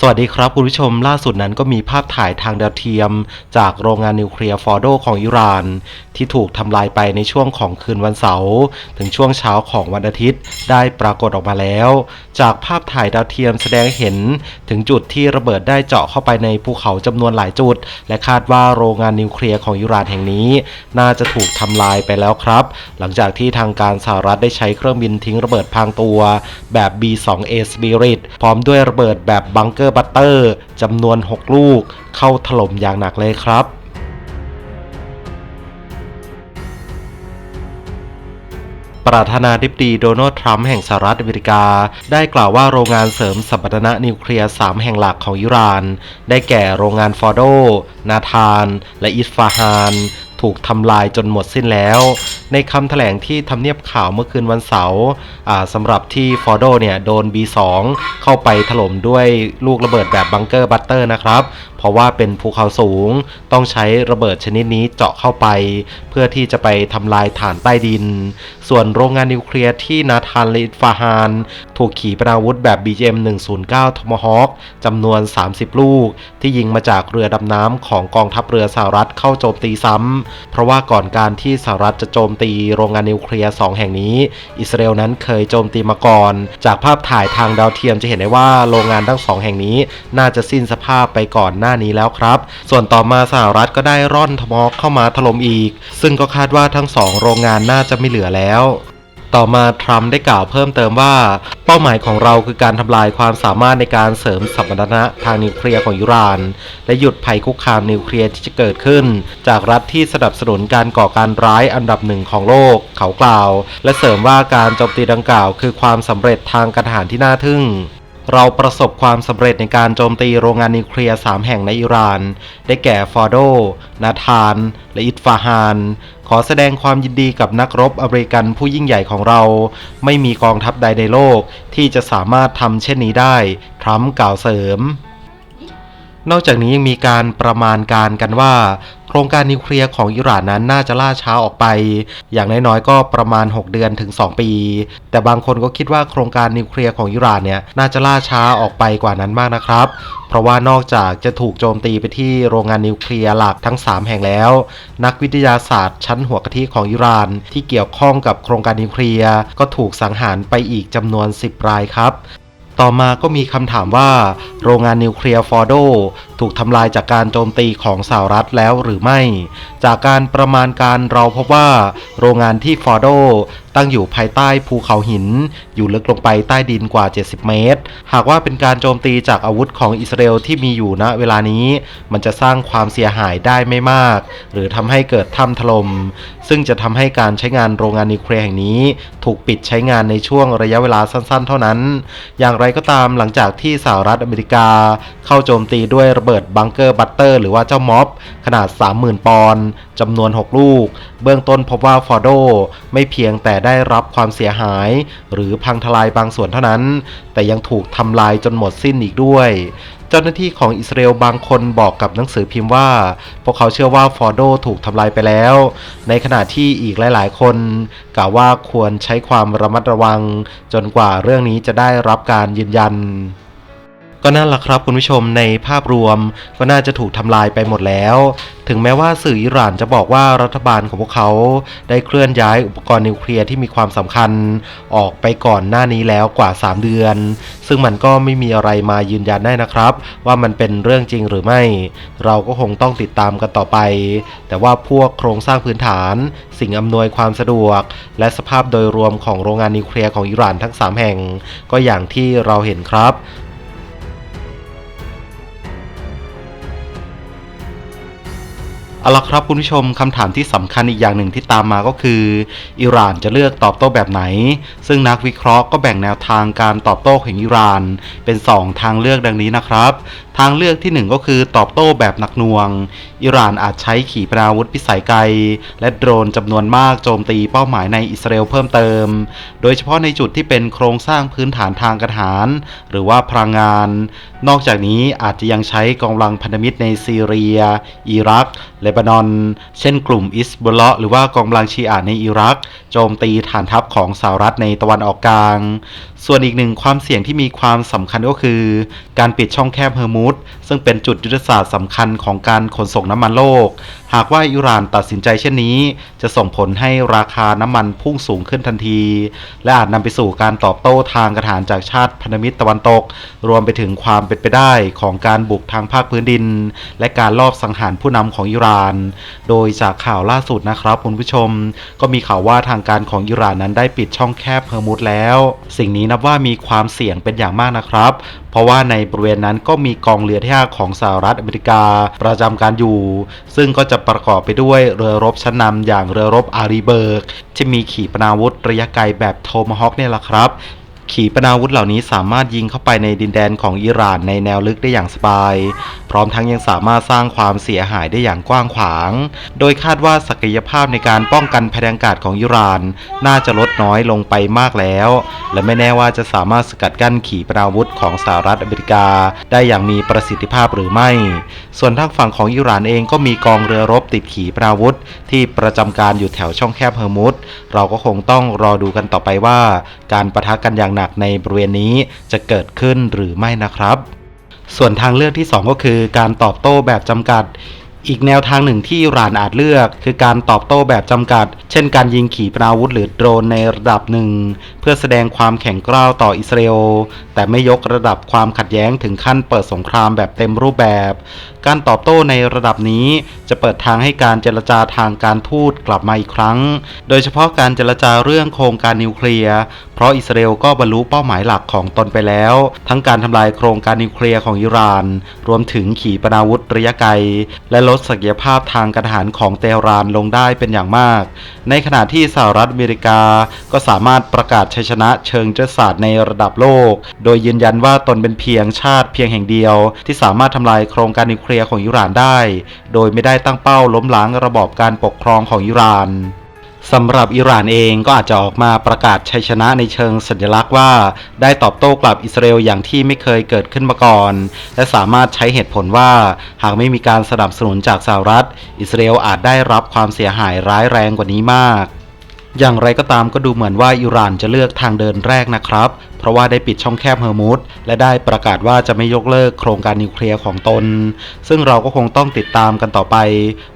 สวัสดีครับคุณผู้ชมล่าสุดนั้นก็มีภาพถ่ายทางดาวเทียม จากโรงงานนิวเคลียร์ฟอร์โดของอิหร่าน ที่ถูกทำลายไปในช่วงของคืนวันเสาร์ถึงช่วงเช้าของวันอาทิตย์ได้ปรากฏออกมาแล้ว จากภาพถ่ายดาวเทียมแสดงเห็นถึงจุดที่ระเบิดได้เจาะเข้าไปในภูเขาจำนวนหลายจุด และคาดว่าโรงงานนิวเคลียร์ของอิหร่านแห่งนี้ น่าจะถูกทำลายไปแล้วครับ หลังจากที่ทางการสหรัฐได้ใช้เครื่องบินทิ้งระเบิดพางตัว แบบ B2A Spirit พร้อมด้วยระเบิดแบบบังเกอร์บัตเตอร์จำนวน 6 ลูกเข้าถล่มอย่างหนักเลยครับประธานาธิบดีโดนัลด์ทรัมป์แห่งสหรัฐอเมริกา ได้กล่าวว่าโรงงานเสริมสัมปทานนิวเคลียร์ 3 แห่งหลักของอิหร่าน ได้แก่โรงงานฟอร์โด นาธาน และอิสฟาฮาน ถูกทำลายจนหมดสิ้นแล้ว ในคำแถลงที่ทำเนียบข่าวเมื่อคืนวันเสาร์สำหรับที่ฟอร์โดเนี่ยโดน B2 เข้าไปถล่มด้วยลูกระเบิดแบบบังเกอร์บัตเตอร์นะครับ ราะว่าเป็นภูเขาสูงต้องใช้ระเบิดชนิดนี้เจาะเข้าไป เพื่อที่จะไปทำลายฐานใต้ดิน ส่วนโรงงานนิวเคลียร์ที่นาธานและอิสฟาฮาน ถูกขีปนาวุธแบบ BGM 109 Tomahawk จำนวน 30 ลูก ที่ยิงมาจากเรือดำน้ำของกองทัพเรือสหรัฐเข้าโจมตีซ้ำ เพราะว่าก่อนการที่สหรัฐจะโจมตีโรงงานนิวเคลียร์ 2 แห่งนี้ อิสราเอลนั้นเคยโจมตีมาก่อน จากภาพถ่ายทางดาวเทียมจะเห็นได้ว่าโรงงานทั้งสองแห่งนี้ น่าจะสิ้นสภาพไปก่อนหน้านี้แล้วครับ ส่วนต่อมาสหรัฐก็ได้ร่อนทมอกเข้ามาถล่มอีก ซึ่งก็คาดว่าทั้งสองโรงงานน่าจะไม่เหลือแล้วต่อมาทรัมป์ได้กล่าวเพิ่มเติมว่า เป้าหมายของเราคือการทำลายความสามารถในการเสริมสัมปทานทางนิวเคลียร์ของอิหร่าน และหยุดภัยคุกคามนิวเคลียร์ที่จะเกิดขึ้น จากรัฐที่สนับสนุนการก่อการร้ายอันดับหนึ่งของโลก เขากล่าว และเสริมว่าการโจมตีดังกล่าว คือความสำเร็จทางการทหารที่น่าทึ่ง เราประสบความสำเร็จในการโจมตีโรงงานนิวเคลียร์ 3 แห่งในอิหร่าน ได้แก่ฟอร์โด นาธาน และอิสฟาฮาน ขอแสดงความยินดีกับนักรบอเมริกันผู้ยิ่งใหญ่ของเรา ไม่มีกองทัพใดในโลกที่จะสามารถทำเช่นนี้ได้ ทรัมป์กล่าวเสริมนอกจากนี้ยังมีการประมาณการกันว่า รงการนิวเคลียร์ของอิหร่านนั้นน่าจะล่าช้าออกไป อย่างน้อยๆก็ประมาณ 6 เดือนถึง 2 ปี แต่บางคนก็คิดว่าโครงการนิวเคลียร์ของอิหร่านเนี่ยน่าจะล่าช้าออกไปกว่านั้นมากนะครับเพราะว่านอกจากจะถูกโจมตีไปที่โรงงานนิวเคลียร์หลักทั้ง 3 แห่งแล้ว นักวิทยาศาสตร์ชั้นหัวกะทิของอิหร่าน ที่เกี่ยวข้องกับโครงการนิวเคลียร์ก็ถูกสังหารไปอีกจำนวน 10 รายครับต่อมาก็มีคำถามว่า โรงงานนิวเคลียร์ฟอร์โด ถูกทำลายจากการโจมตีของสหรัฐแล้วหรือไม่ จากการประมาณการเราพบว่า โรงงานที่ฟอร์โดตั้งอยู่ภายใต้ภูเขาหิน อยู่ลึกลงไปใต้ดินกว่า 70 เมตร หากว่าเป็นการโจมตีจากอาวุธของอิสราเอลที่มีอยู่ณเวลานี้ มันจะสร้างความเสียหายได้ไม่มาก หรือทำให้เกิดถ้ำถลม่มซึ่งจะทำให้การใช้งานโรงงานนิวเคลียร์แห่งนี้ ถูกปิดใช้งานในช่วงระยะเวลาสั้นๆ เท่านั้น อย่างไรก็ตามหลังจากที่สหรัฐอเมริกา เข้าโจมตีด้วยระเบิดบังเกอร์บัตเตอร์หรือว่าเจ้าม็อบ ขนาด 30,000 ปอนด์จำนวน 6 ลูก เบื้องต้นพบว่าฟอร์โดไม่เพียงแต่ได้รับความเสียหาย หรือพังทลายบางส่วนเท่านั้น แต่ยังถูกทำลายจนหมดสิ้นอีกด้วยเจ้าหน้าที่ของอิสราเอลบางคนบอกกับหนังสือพิมพ์ว่า พวกเขาเชื่อว่าฟอร์โดถูกทำลายไปแล้ว ในขณะที่อีกหลาย ๆ คนกล่าวว่าควรใช้ความระมัดระวัง จนกว่าเรื่องนี้จะได้รับการยืนยัน ก็นั่นแหละครับคุณผู้ชมในภาพรวม ก็น่าจะถูกทำลายไปหมดแล้ว ถึงแม้ว่าสื่ออิหร่านจะบอกว่ารัฐบาลของพวกเขา ได้เคลื่อนย้ายอุปกรณ์นิวเคลียร์ที่มีความสำคัญ ออกไปก่อนหน้านี้แล้วกว่า 3 เดือน ซึ่งมันก็ไม่มีอะไรมายืนยันได้นะครับ ว่ามันเป็นเรื่องจริงหรือไม่ เราก็คงต้องติดตามกันต่อไป แต่ว่าพวกโครงสร้างพื้นฐาน สิ่งอำนวยความสะดวก และสภาพโดยรวมของโรงงานนิวเคลียร์ของอิหร่านทั้ง 3 แห่ง ก็อย่างที่เราเห็นครับ เอาละครับคุณผู้ชมคำถามที่สำคัญอีกอย่างหนึ่งที่ตามมาก็คือ อิหร่านจะเลือกตอบโต้แบบไหน ซึ่งนักวิเคราะห์ก็แบ่งแนวทางการตอบโต้ของอิหร่าน เป็น 2 ทางเลือกดังนี้นะครับทางเลือกที่ 1 ก็คือตอบโต้แบบหนักหน่วง อิหร่านอาจใช้ขีปนาวุธพิสัยไกล และโดรนจำนวนมากโจมตีเป้าหมายในอิสราเอลเพิ่มเติม โดยเฉพาะในจุดที่เป็นโครงสร้างพื้นฐานทางกรทหาร หรือว่าพลังงาน นอกจากนี้อาจจะยังใช้กองกำลังพันธมิตรในซีเรีย อิรัก เลบานอน เช่นกลุ่มอิสบุลเลาะหรือว่ากองกำลังชีอะในอิรัก โจมตีฐานทัพของสหรัฐในตะวันออกกลาง ส่วนอีกหนึ่งความเสี่ยงที่มีความสำคัญก็คือ การปิดช่องแคบเฮอร์มุสซึ่งเป็นจุดยุทธศาสตร์สำคัญของการขนส่งน้ำมันโลก หากว่าอิหร่านตัดสินใจเช่นนี้ จะส่งผลให้ราคาน้ำมันพุ่งสูงขึ้นทันที และอาจนำไปสู่การตอบโต้ทางกระฐานจากชาติพันธมิตรตะวันตก รวมไปถึงความเป็นไปได้ของการบุกทางภาคพื้นดิน และการลอบสังหารผู้นำของอิหร่าน โดยจากข่าวล่าสุดนะครับคุณผู้ชม ก็มีข่าวว่าทางการของอิหร่านนั้นได้ปิดช่องแคบเฮอร์มุสแล้ว สิ่งนี้นับว่ามีความเสี่ยงเป็นอย่างมากนะครับ เพราะว่าในบริเวณนั้นก็มีกองเรือที่5ของสหรัฐอเมริกาประจำการอยู่ ซึ่งก็จะประกอบไปด้วยเรือรบชั้นนำอย่างเรือรบอารีเบิร์กที่มีขีปนาวุธระยะไกลแบบโทมาฮอคเนี่ยแหละครับ ขีปนาวุธเหล่านี้สามารถยิงเข้าไปในดินแดนของอิหร่านในแนวลึกได้อย่างสบาย พร้อมทั้งยังสามารถสร้างความเสียหายได้อย่างกว้างขวาง โดยคาดว่าศักยภาพในการป้องกันภัยทางอากาศของอิหร่าน น่าจะลดน้อยลงไปมากแล้ว และไม่แน่ว่าจะสามารถสกัดกั้นขีปนาวุธของสหรัฐอเมริกา ได้อย่างมีประสิทธิภาพหรือไม่ ส่วนทางฝั่งของอิหร่านเองก็มีกองเรือรบติดขีปนาวุธ ที่ประจำการอยู่แถวช่องแคบเฮอร์มุสเราก็คงต้องรอดูกันต่อไปว่า การประทะกันอย่างหนักในบริเวณนี้จะเกิดขึ้นหรือไม่นะครับ ส่วนทางเลือกที่ 2 ก็คือการตอบโต้แบบจำกัดอีกแนวทางหนึ่งที่อิหร่านอาจเลือก คือการตอบโต้แบบจำกัด เช่นการยิงขีปนาวุธหรือโดรนในระดับหนึ่ง เพื่อแสดงความแข็งกร้าวต่ออิสราเอลแต่ไม่ยกระดับความขัดแย้งถึงขั้นเปิดสงครามแบบเต็มรูปแบบ การตอบโต้ในระดับนี้จะเปิดทางให้การเจรจาทางการทูตกลับมาอีกครั้ง โดยเฉพาะการเจรจาเรื่องโครงการนิวเคลียร์ เพราะอิสราเอลก็บรรลุเป้าหมายหลักของตนไปแล้ว ทั้งการทำลายโครงการนิวเคลียร์ของอิหร่าน รวมถึงขีปนาวุธระยะไกล และลดศักยภาพทางการทหารของเตหะรานลงได้เป็นอย่างมาก ในขณะที่สหรัฐอเมริกาก็สามารถประกาศชัยชนะเชิงยุทธศาสตร์ในระดับโลก โดยยืนยันว่าตนเป็นเพียงชาติเพียงแห่งเดียว ที่สามารถทำลายโครงการนิวเคลียร์ของอิหร่านได้ โดยไม่ได้ตั้งเป้าล้มล้างระบอบการปกครองของอิหร่านสำหรับอิหร่านเองก็อาจจะออกมาประกาศชัยชนะในเชิงสัญลักษณ์ว่า ได้ตอบโต้กลับอิสราเอลอย่างที่ไม่เคยเกิดขึ้นมาก่อน และสามารถใช้เหตุผลว่า หากไม่มีการสนับสนุนจากสหรัฐ อิสราเอลอาจได้รับความเสียหายร้ายแรงกว่านี้มาก อย่างไรก็ตามก็ดูเหมือนว่าอิหร่านจะเลือกทางเดินแรกนะครับ เพราะว่าได้ปิดช่องแคบเฮอร์มุสและได้ประกาศว่าจะไม่ยกเลิกโครงการนิวเคลียร์ของตน ซึ่งเราก็คงต้องติดตามกันต่อไป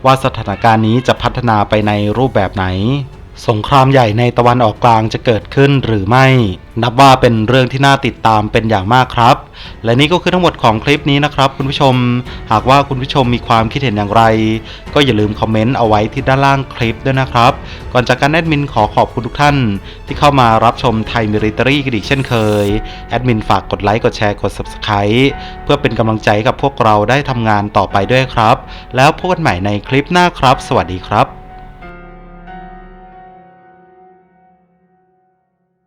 ว่าสถานการณ์นี้จะพัฒนาไปในรูปแบบไหน สงครามใหญ่ในตะวันออกกลางจะเกิดขึ้นหรือไม่ นับว่าเป็นเรื่องที่น่าติดตามเป็นอย่างมากครับ และนี่ก็คือทั้งหมดของคลิปนี้นะครับ คุณผู้ชม หากว่าคุณผู้ชมมีความคิดเห็นอย่างไร ก็อย่าลืมคอมเมนต์เอาไว้ที่ด้านล่างคลิปด้วยนะครับ ก่อนจากการแอดมินขอขอบคุณทุกท่าน ที่เข้ามารับชมไทยมิริตรีกันอีกเช่นเคย แอดมินฝากกดไลค์กดแชร์กด Subscribe เพื่อเป็นกำลังใจกับพวกเราได้ทำงานต่อไปด้วยครับ แล้วพบกันใหม่ในคลิปหน้าครับ สวัสดีครับ